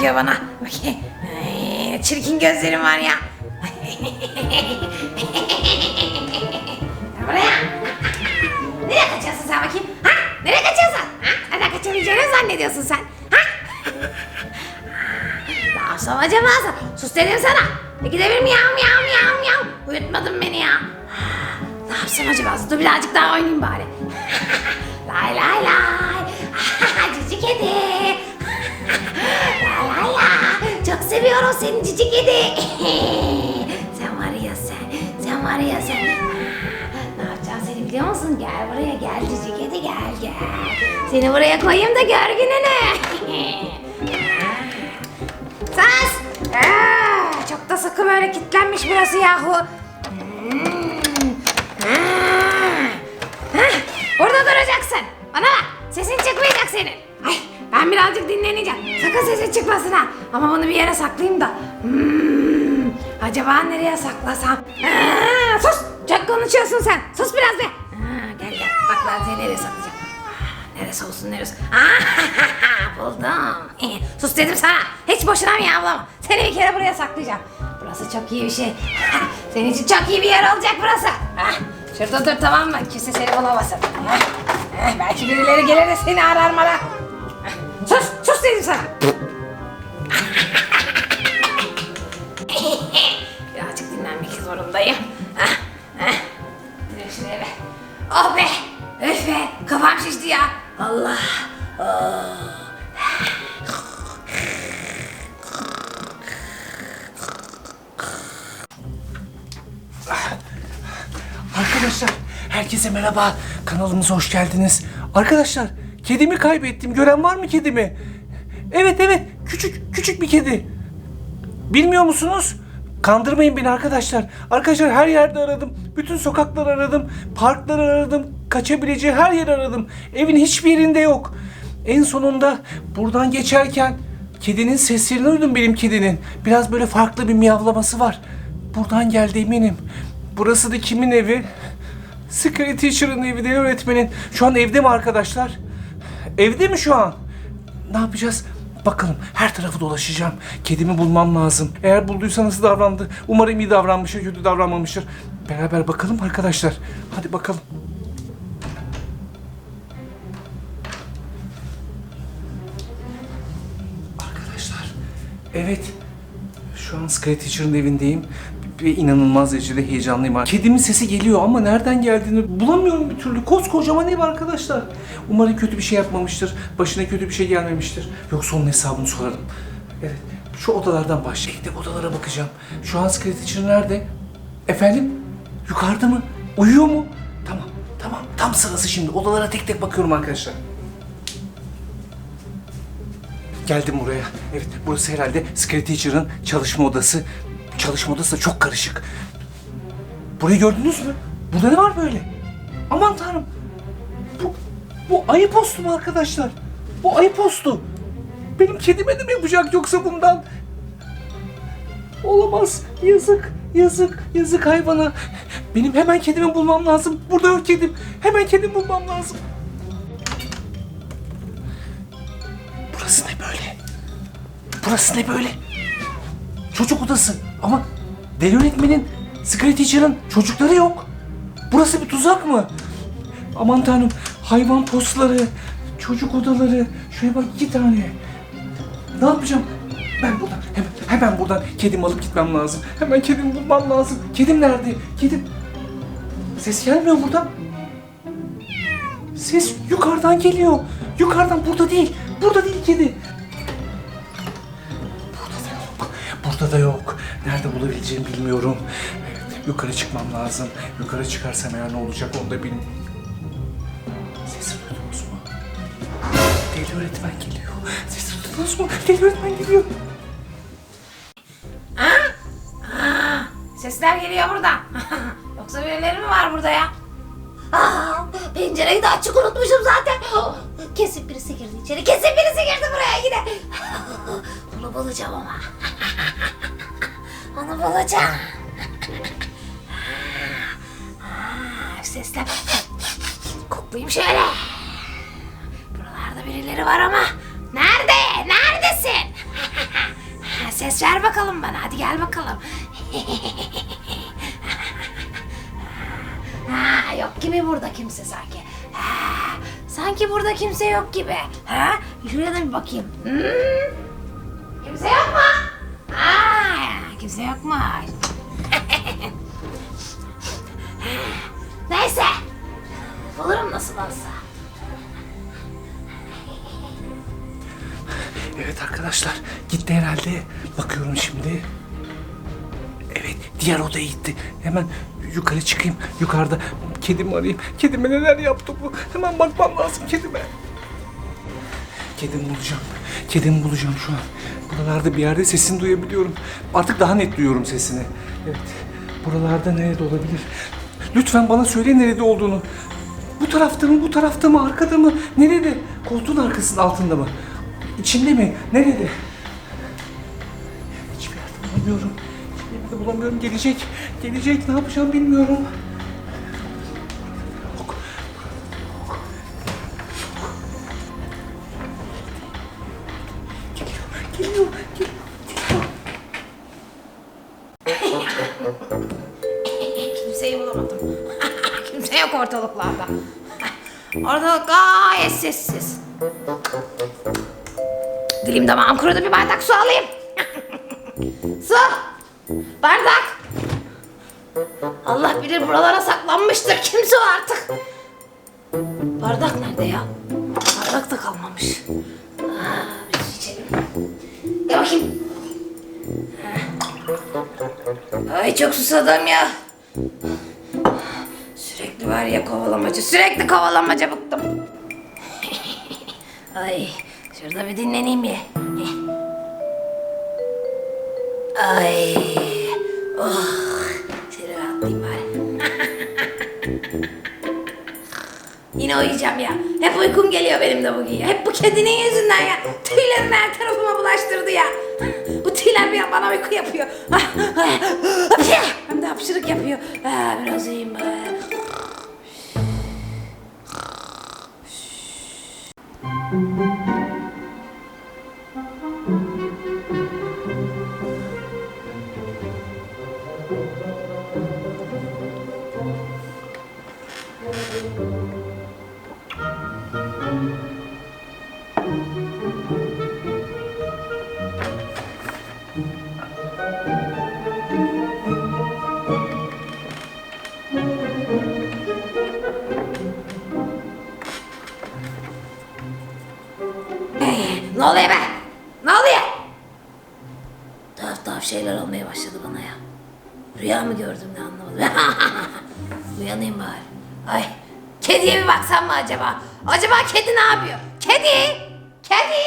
bakıyor bana. Çirkin gözlerim var ya. Buraya. Nereye kaçıyorsun sen bakayım? Ha? Nereye kaçıyorsun? Ha? Nereden kaçabileceğini zannediyorsun sen? Ha? Daha sonra acaba sus dedim sana. İki de bir miyav miyav miyav miyav. Uyutmadın beni ya. Ne yapsam acaba? Dur birazcık daha oynayayım bari. lay lay lay. cici kedi. Lay. Çok seviyorum seni cici kedi. sen var ya sen. Sen var ya sen. Ne yapacağım seni biliyor musun? Gel buraya gel cici kedi gel gel. Seni buraya koyayım da gör gününü. Ses! Aa, çok da sıkı böyle kilitlenmiş burası yahu. Hmm. Ah. Heh, Burada duracaksın. Bana bak. Sesin çıkmayacak senin. Ben birazcık dinleneceğim. Sakın sesin çıkmasın ha. Ama bunu bir yere saklayayım da. Hmm, acaba nereye saklasam? Aa, sus! Çok konuşuyorsun sen. Sus biraz be. Aa, gel gel. Bak ben seni nereye saklayacağım. Neresi olsun neresi? Aa, buldum. Sus dedim sana. Hiç boşuna miyavlama. Seni bir kere buraya saklayacağım. Burası çok iyi bir şey. Senin için çok iyi bir yer olacak burası. Hah, Şurada dur tamam mı? Kimse seni bulamasın. Hah, Belki birileri gelir de seni arar mara. Hah, Sus, sus dedim sana. Birazcık dinlenmek zorundayım. Şuraya be. Oh be! Öf be! Kafam şişti ya. Allah! Oh. Arkadaşlar herkese merhaba. Kanalımıza hoş geldiniz. Arkadaşlar kedimi kaybettim. Gören var mı kedimi? Evet evet küçük küçük bir kedi. Bilmiyor musunuz? Kandırmayın beni arkadaşlar. Arkadaşlar her yerde aradım. Bütün sokakları aradım. Parkları aradım. Kaçabileceği her yeri aradım. Evin hiçbir yerinde yok. En sonunda buradan geçerken kedinin seslerini duydum benim kedinin. Biraz böyle farklı bir miyavlaması var. Buradan geldi eminim. Burası da kimin evi? Secret Teacher'ın evi değil öğretmenin. Şu an evde mi arkadaşlar? Evde mi şu an? Ne yapacağız? Bakalım her tarafı dolaşacağım. Kedimi bulmam lazım. Eğer bulduysa nasıl davrandı? Umarım iyi davranmıştır, kötü davranmamıştır. Beraber bakalım arkadaşlar. Hadi bakalım. Arkadaşlar, evet. Şu an Sky Teacher'ın evindeyim ve inanılmaz derecede heyecanlıyım. Kedimin sesi geliyor ama nereden geldiğini bulamıyorum bir türlü. Koskocaman ev arkadaşlar. Umarım kötü bir şey yapmamıştır. Başına kötü bir şey gelmemiştir. Yoksa onun hesabını sorarım. Evet, şu odalardan başlayayım. Tek odalara bakacağım. Şu an Teacher nerede? Efendim? Yukarıda mı? Uyuyor mu? Tamam, tamam. Tam sırası şimdi. Odalara tek tek bakıyorum arkadaşlar. Geldim buraya. Evet, burası herhalde Secret Teacher'ın çalışma odası. Çalışma odası da çok karışık. Burayı gördünüz mü? Burada ne var böyle? Aman tanrım. Bu, bu ayı postu mu arkadaşlar? Bu ayı postu. Benim kedime de mi yapacak yoksa bundan? Olamaz. Yazık, yazık, yazık hayvana. Benim hemen kedimi bulmam lazım. Burada yok kedim. Hemen kedimi bulmam lazım. Burası ne böyle? Burası ne böyle? Çocuk odası. Ama deli öğretmenin, Secret Teacher'ın çocukları yok. Burası bir tuzak mı? Aman tanrım. Hayvan postları, çocuk odaları. Şuraya bak iki tane. Ne yapacağım? Ben buradan, hemen, hemen buradan kedimi alıp gitmem lazım. Hemen kedimi bulmam lazım. Kedim nerede? Kedim. Ses gelmiyor buradan. Ses yukarıdan geliyor. Yukarıdan burada değil. Burada değil kedi. Burada da yok. Nerede bulabileceğimi bilmiyorum. Evet, yukarı çıkmam lazım. Yukarı çıkarsam eğer ne olacak onu da bilmiyorum. Sesi duydunuz mu? Deli öğretmen geliyor. Sesi duydunuz mu? Deli öğretmen geliyor. Sesler geliyor burada. Yoksa birileri mi var burada ya? Aa, pencereyi de açık unutmuşum zaten. Kesin birisi girdi içeri. Kesin birisi girdi buraya yine. Onu bulacağım ama. Bulacağım. Aa, Sesler. Koklayayım şöyle. Buralarda birileri var ama. Nerede? Neredesin? ses ver bakalım bana. Hadi gel bakalım. ha, yok gibi burada kimse sanki. Ha, sanki burada kimse yok gibi. Ha, şuraya da bir bakayım. Hmm, kimse yok mu? Kimse yokmuş. Neyse. Bulurum nasıl olsa. Evet arkadaşlar gitti herhalde. Bakıyorum şimdi. Evet diğer odaya gitti. Hemen yukarı çıkayım. Yukarıda kedimi arayayım. Kedime neler yaptı bu? Hemen bakmam lazım kedime. Kedimi bulacağım. Kedimi bulacağım şu an. Buralarda bir yerde sesini duyabiliyorum. Artık daha net duyuyorum sesini. Evet. Buralarda nerede olabilir? Lütfen bana söyle nerede olduğunu. Bu tarafta mı, bu tarafta mı, arkada mı? Nerede? Koltuğun arkasının altında mı? İçinde mi? Nerede? Hiçbir yerde bulamıyorum. Hiçbir yerde bulamıyorum. Gelecek. Gelecek. Ne yapacağım bilmiyorum. Dilim damağım kurudu bir bardak su alayım. su. Bardak. Allah bilir buralara saklanmıştır. Kimse o artık. Bardak nerede ya? Bardak da kalmamış. Aa, biz içelim. Gel bakayım. Ay çok susadım ya. Sürekli var ya kovalamacı, sürekli kovalamaca bıktım. Ay şurada bir dinleneyim ya. Ay oh şöyle rahatlayayım bari. Yine uyuyacağım ya. Hep uykum geliyor benim de bugün ya. Hep bu kedinin yüzünden ya. Tüylerini her tarafıma bulaştırdı ya. Bu tüyler bir bana uyku yapıyor. Hem de hapşırık yapıyor. Ha, biraz uyuyayım bari. Uyanayım bari. Ay, kediye bir baksam mı acaba? Acaba kedi ne yapıyor? Kedi! Kedi!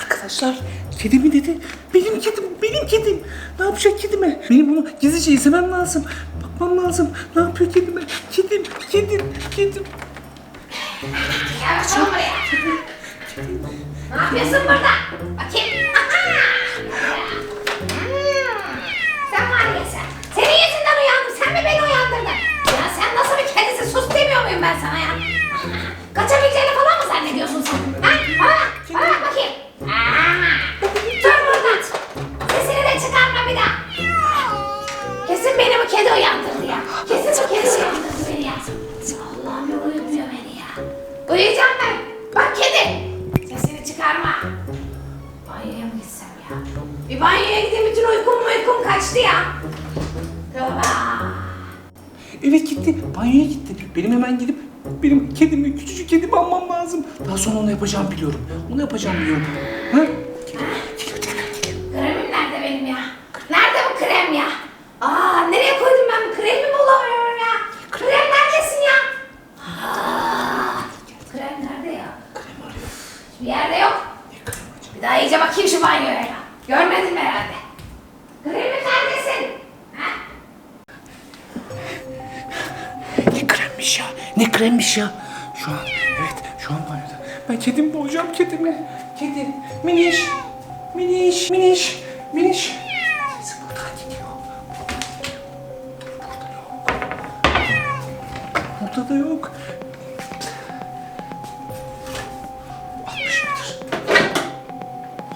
Arkadaşlar kedi mi dedi? Benim kedim, benim kedim. Ne yapacak kedime? Benim bunu gizlice izlemem lazım. Bakmam lazım. Ne yapıyor kedime? Kedim, kedim, kedim. Gel bakalım buraya. ne yapıyorsun burada? Bakayım. Banyoya mı gitsem ya? Bir banyoya gideyim bütün uykum uykum kaçtı ya. Tövbe. Evet gitti. Banyoya gitti. Benim hemen gidip benim kedimi, küçücük kedimi almam lazım. Daha sonra onu yapacağım biliyorum. Onu yapacağım biliyorum. Ha? Görmedin herhalde? Kremin neredesin? Ha? Ne kremmiş ya? Ne kremmiş ya? Şu an, evet şu an banyoda. Ben kedimi bulacağım kedimi. Kedi, miniş, miniş, miniş, miniş. Sesi buradan gidiyor. Burada yok. Burada da yok.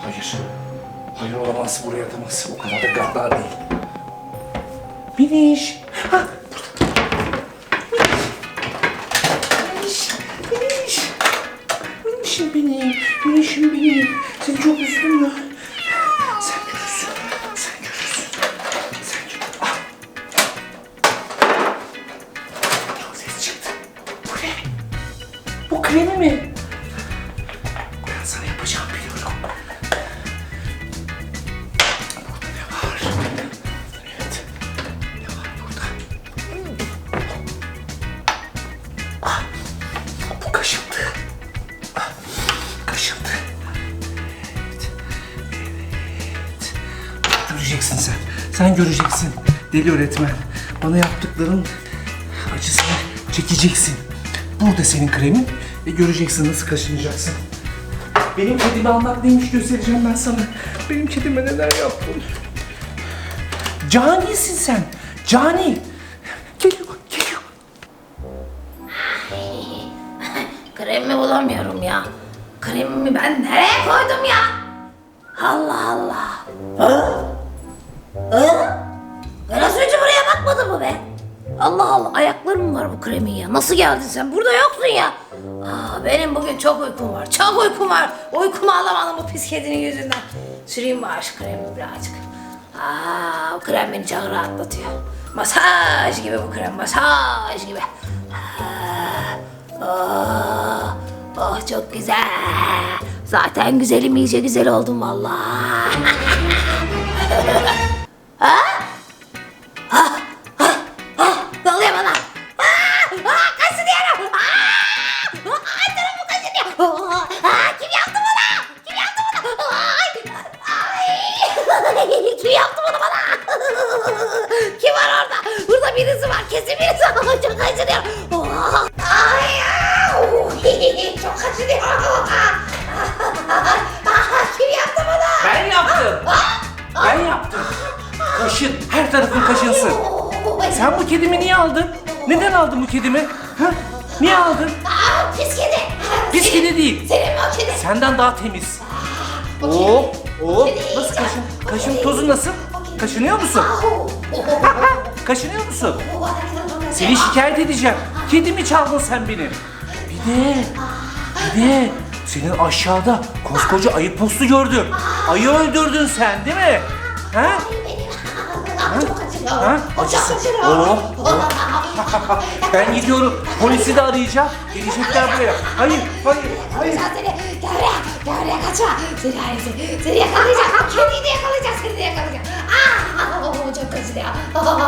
Hayır. Hayır olamaz, buraya atamaz. O kadar da gaddar değil. Biniş. Ha, Biniş, biniş. Binişim benim, binişim benim. Seni çok üzdüm mü? Sen. Göreceksin. Deli öğretmen. Bana yaptıkların acısını çekeceksin. Burada senin kremin ve göreceksin nasıl kaşınacaksın. Benim kedimi almak neymiş göstereceğim ben sana. Benim kedime neler yaptın. Canisin sen. Cani. Geliyor, geliyor. Kremimi bulamıyorum ya. Kremimi ben nereye koydum ya? Allah Allah. Hı? Hı? Biraz önce buraya bakmadı mı be? Allah Allah ayaklarım var bu kremin ya. Nasıl geldin sen? Burada yoksun ya. Aa, benim bugün çok uykum var. Çok uykum var. Uykumu alamadım bu pis kedinin yüzünden. Süreyim bari şu kremi birazcık. Aa, bu krem beni çok rahatlatıyor. Masaj gibi bu krem. Masaj gibi. Aa, Oh, oh çok güzel. Zaten güzelim iyice güzel oldum vallahi. ha? Ha? Ha? Ha? Ne oluyor bana? Aa! Aa! Kaşınıyorum! Aa! Ay tarafım kaşınıyor! Aa! Aa! Kim yaptı bana? Kim yaptı bana? Ay! Ay! Kim yaptı bunu bana? Kim var orada? Burada birisi var. Kesin birisi var. Çok kaşınıyor. Aa! Ay! Çok kaşınıyor. Kim yaptı bana? Ben yaptım. Kaşın. Her tarafın kaşınsın. Sen bu kedimi niye aldın? Neden aldın bu kedimi? Ha? Niye aldın? Aa, pis kedi. Pis kedi değil. Senin o kedi. Senden daha temiz. Oo, oo. Nasıl kaşın? Kaşın tozu nasıl? Kaşınıyor musun? Kaşınıyor musun? Seni şikayet edeceğim. Kedimi çaldın sen benim. Bir de, bir de senin aşağıda koskoca ayı postu gördüm. Ayı öldürdün sen değil mi? Ha? Ha? Acısı. Oo, oo. ben gidiyorum. Polisi de arayacağım. Gelecekler buraya. Hayır, hayır, hayır. Sen seni gel buraya, gel buraya kaçma. Seni ailesi, seni yakalayacak. Kediyi de yakalayacak, seni de yakalayacak. Aa, çok kaçırıyor.